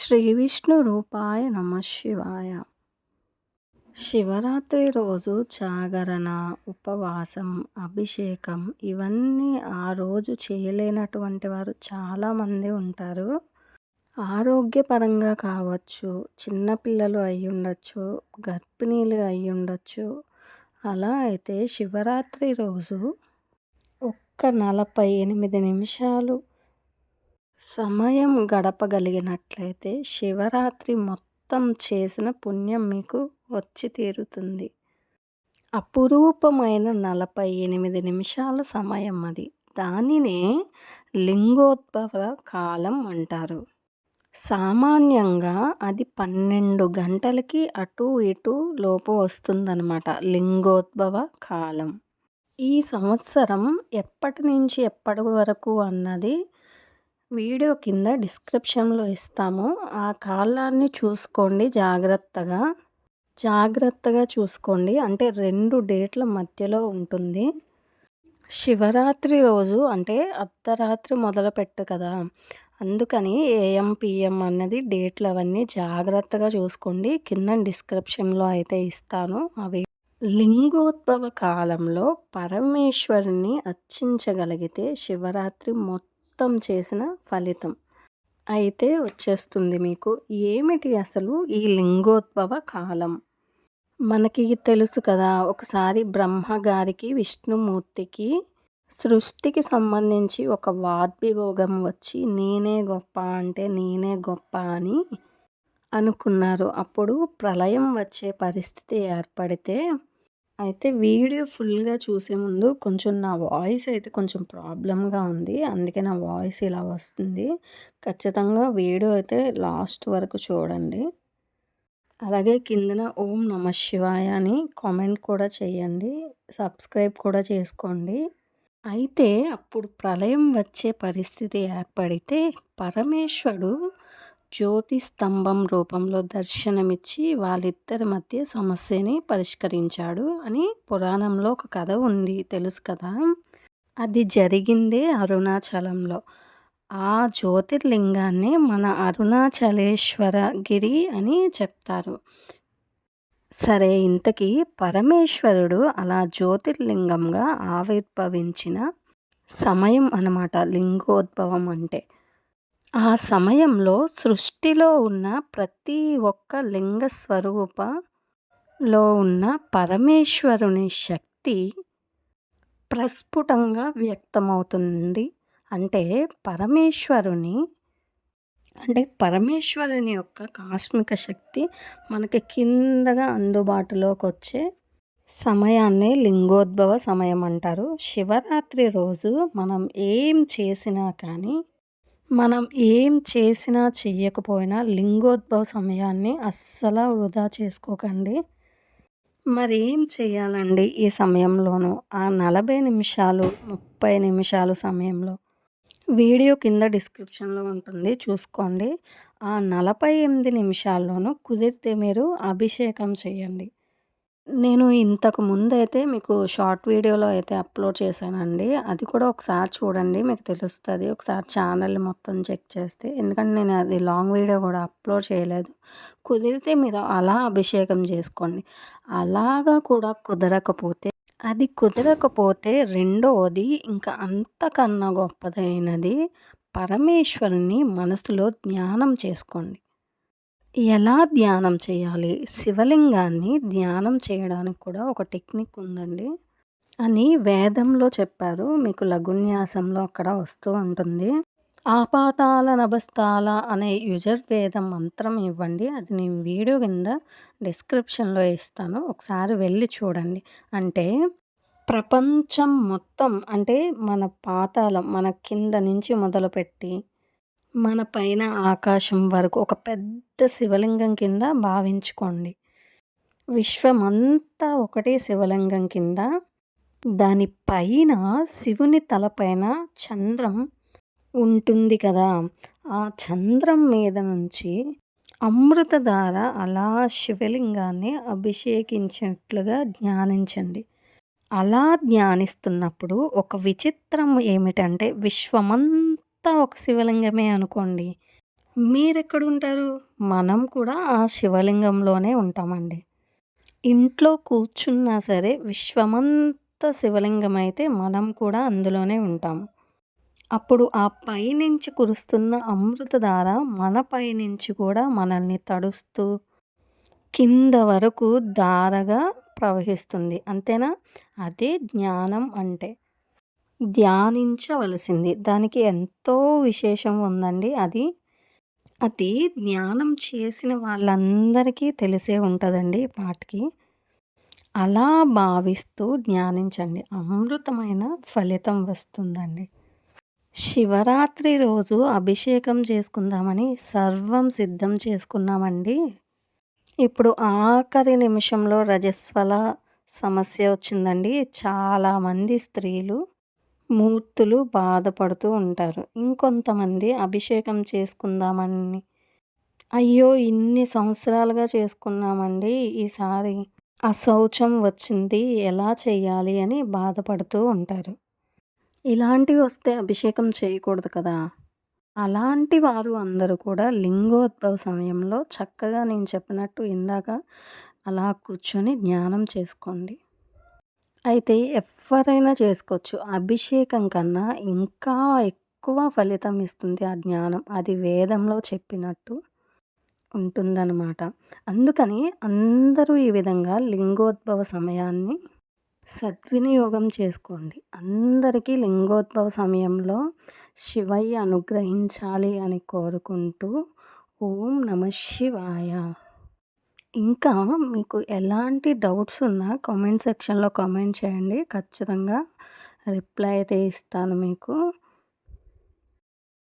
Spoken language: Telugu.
శ్రీ విష్ణు రూపాయ నమ శివాయ. శివరాత్రి రోజు జాగరణ ఉపవాసం అభిషేకం ఇవన్నీ ఆ రోజు చేయలేనటువంటి వారు చాలామంది ఉంటారు. ఆరోగ్యపరంగా కావచ్చు చిన్నపిల్లలు అయి ఉండొచ్చు గర్భిణీలు అయి ఉండొచ్చు. అలా అయితే శివరాత్రి రోజు ఒక్క నలభై ఎనిమిది నిమిషాలు సమయం గడపగలిగినట్లయితే శివరాత్రి మొత్తం చేసిన పుణ్యం మీకు వచ్చి తీరుతుంది. అపురూపమైన నలభై ఎనిమిది నిమిషాల సమయం అది. దానినే లింగోద్భవ కాలం అంటారు. సామాన్యంగా అది పన్నెండు గంటలకి అటు ఇటు లోపు వస్తుందన్నమాట లింగోద్భవ కాలం. ఈ సంవత్సరం ఎప్పటి నుంచి ఎప్పటి వరకు అన్నది వీడియో కింద డిస్క్రిప్షన్లో ఇస్తాము. ఆ కాలాన్ని చూసుకోండి జాగ్రత్తగా. జాగ్రత్తగా చూసుకోండి. అంటే రెండు డేట్ల మధ్యలో ఉంటుంది. శివరాత్రి రోజు అంటే అర్ధరాత్రి మొదలుపెట్టు కదా. అందుకని ఏఎం పిఎం అన్నది డేట్లు అవన్నీ జాగ్రత్తగా చూసుకోండి. కింద డిస్క్రిప్షన్లో అయితే ఇస్తాను. అవి లింగోద్భవ కాలంలో పరమేశ్వరుని అర్చించగలిగితే శివరాత్రి మొత్తం మొత్తం చేసిన ఫలితం. అయితే వచ్చేస్తుంది మీకు ఏమిటి అసలు ఈ లింగోద్భవ కాలం? మనకి తెలుసు కదా ఒకసారి బ్రహ్మగారికి విష్ణుమూర్తికి సృష్టికి సంబంధించి ఒక వాద్విభోగం వచ్చి నేనే గొప్ప అంటే నేనే గొప్ప అని అనుకున్నారు. అప్పుడు ప్రళయం వచ్చే పరిస్థితి ఏర్పడితే అయితే వీడియో ఫుల్గా చూసే ముందు కొంచెం నా వాయిస్ అయితే కొంచెం ప్రాబ్లమ్గా ఉంది. అందుకే నా వాయిస్ ఇలా వస్తుంది. ఖచ్చితంగా వీడియో అయితే లాస్ట్ వరకు చూడండి. అలాగే కిందన ఓం నమ శివాయ అని కామెంట్ కూడా చేయండి. సబ్స్క్రైబ్ కూడా చేసుకోండి. అయితే అప్పుడు ప్రళయం వచ్చే పరిస్థితి ఏర్పడితే పరమేశ్వరుడు జ్యోతి స్తంభం రూపంలో దర్శనమిచ్చి వాళ్ళిద్దరి మధ్య సమస్యని పరిష్కరించాడు అని పురాణంలో ఒక కథ ఉంది తెలుసు కదా? అది జరిగిందే అరుణాచలంలో. ఆ జ్యోతిర్లింగాన్ని మన అరుణాచలేశ్వర గిరి అని చెప్తారు. సరే ఇంతకీ పరమేశ్వరుడు అలా జ్యోతిర్లింగంగా ఆవిర్భవించిన సమయం అన్నమాట లింగోద్భవం అంటే. ఆ సమయంలో సృష్టిలో ఉన్న ప్రతి ఒక్క లింగ స్వరూపలో ఉన్న పరమేశ్వరుని శక్తి ప్రస్ఫుటంగా వ్యక్తమవుతుంది. అంటే పరమేశ్వరుని అంటే పరమేశ్వరుని యొక్క కాస్మిక శక్తి మనకి కిందగా అందుబాటులోకి వచ్చే సమయాన్ని లింగోద్భవ సమయం అంటారు. శివరాత్రి రోజు మనం ఏం చేసినా కానీ మనం ఏం చేసినా చెయ్యకపోయినా లింగోద్భవ సమయాన్ని అస్సలు వృధా చేసుకోకండి. మరి ఏం చేయాలండి ఈ సమయంలోనూ? ఆ నలభై నిమిషాలు ముప్పై నిమిషాలు సమయంలో. వీడియో కింద డిస్క్రిప్షన్లో ఉంటుంది. చూసుకోండి. ఆ నలభై ఎనిమిది నిమిషాల్లోనూ కుదిరితే మీరు అభిషేకం చేయండి నేను ఇంతకు ముందైతే మీకు షార్ట్ వీడియోలో అయితే అప్లోడ్ చేశానండి. అది కూడా ఒకసారి చూడండి మీకు తెలుస్తుంది. ఒకసారి ఛానల్ మొత్తం చెక్ చేస్తే. ఎందుకంటే నేను అది లాంగ్ వీడియో కూడా అప్లోడ్ చేయలేదు. కుదిరితే మీరు అలా అభిషేకం చేసుకోండి. అలాగా కూడా కుదరకపోతే అది కుదరకపోతే రెండవది ఇంకా అంతకన్నా గొప్పదైనది పరమేశ్వరుని మనసులో జ్ఞానం చేసుకోండి. ఎలా ధ్యానం చేయాలి? శివలింగాన్ని ధ్యానం చేయడానికి కూడా ఒక టెక్నిక్ ఉందండి. అని వేదంలో చెప్పారు. మీకు లఘున్యాసంలో అక్కడ వస్తూ ఉంటుంది. ఆపాతాల నభస్థాల అనే యుజర్వేద మంత్రం ఇవ్వండి. అది నేను వీడియో కింద డిస్క్రిప్షన్లో ఇస్తాను. ఒకసారి వెళ్ళి చూడండి. అంటే ప్రపంచం మొత్తం అంటే మన పాతాళం మన కింద నుంచి మొదలుపెట్టి మన పైన ఆకాశం వరకు ఒక పెద్ద శివలింగం కింద భావించుకోండి. విశ్వమంతా ఒకటే శివలింగం కింద. దాని పైన శివుని తలపైన చంద్రం ఉంటుంది కదా. ఆ చంద్రం మీద నుంచి అమృతధార అలా శివలింగాన్ని అభిషేకించినట్లుగా ధ్యానించండి. అలా ధ్యానిస్తున్నప్పుడు ఒక విచిత్రం ఏమిటంటే విశ్వమంతా అంతా ఒక శివలింగమే అనుకోండి. మీరెక్కడుంటారు? మనం కూడా ఆ శివలింగంలోనే ఉంటామండి. ఇంట్లో కూర్చున్నా సరే విశ్వమంతా శివలింగం అయితే మనం కూడా అందులోనే ఉంటాం. అప్పుడు ఆ పైనుంచి కురుస్తున్న అమృతధార మన పైనుంచి కూడా మనల్ని తడుస్తూ కింద వరకు ధారగా ప్రవహిస్తుంది. అంతేనా? అదే జ్ఞానం అంటే. ధ్యానించవలసింది. దానికి ఎంతో విశేషం ఉందండి అది. అది జ్ఞానం చేసిన వాళ్ళందరికీ తెలిసే ఉంటుందండి పాటికి. అలా భావిస్తూ ధ్యానించండి. అమృతమైన ఫలితం వస్తుందండి. శివరాత్రి రోజు అభిషేకం చేసుకుందామని సర్వం సిద్ధం చేసుకున్నామండి. ఇప్పుడు ఆఖరి నిమిషంలో రజస్వల సమస్య వచ్చిందండి. చాలామంది స్త్రీలు మూర్తులు బాధపడుతూ ఉంటారు. ఇంకొంతమంది అభిషేకం చేసుకుందామని. అయ్యో ఇన్ని సంవత్సరాలుగా చేసుకున్నామండి. ఈసారి అశౌచం వచ్చింది. ఎలా చేయాలి అని బాధపడుతూ ఉంటారు. ఇలాంటివి వస్తే అభిషేకం చేయకూడదు కదా. అలాంటి వారు అందరూ కూడా లింగోద్భవ సమయంలో చక్కగా నేను చెప్పినట్టు ఇందాక అలా కూర్చొని జ్ఞానం చేసుకోండి. అయితే ఎవరైనా చేసుకోవచ్చు. అభిషేకం కన్నా ఇంకా ఎక్కువ ఫలితం ఇస్తుంది ఆ జ్ఞానం. అది వేదంలో చెప్పినట్టు ఉంటుందన్నమాట. అందుకని అందరూ ఈ విధంగా లింగోద్భవ సమయాన్ని సద్వినియోగం చేసుకోండి. అందరికీ లింగోద్భవ సమయంలో శివయ్య అనుగ్రహించాలి అని కోరుకుంటూ ఓం నమ శివాయ. ఇంకా మీకు ఎలాంటి డౌట్స్ ఉన్నా కామెంట్ సెక్షన్లో కామెంట్ చేయండి. ఖచ్చితంగా రిప్లై అయితే ఇస్తాను మీకు.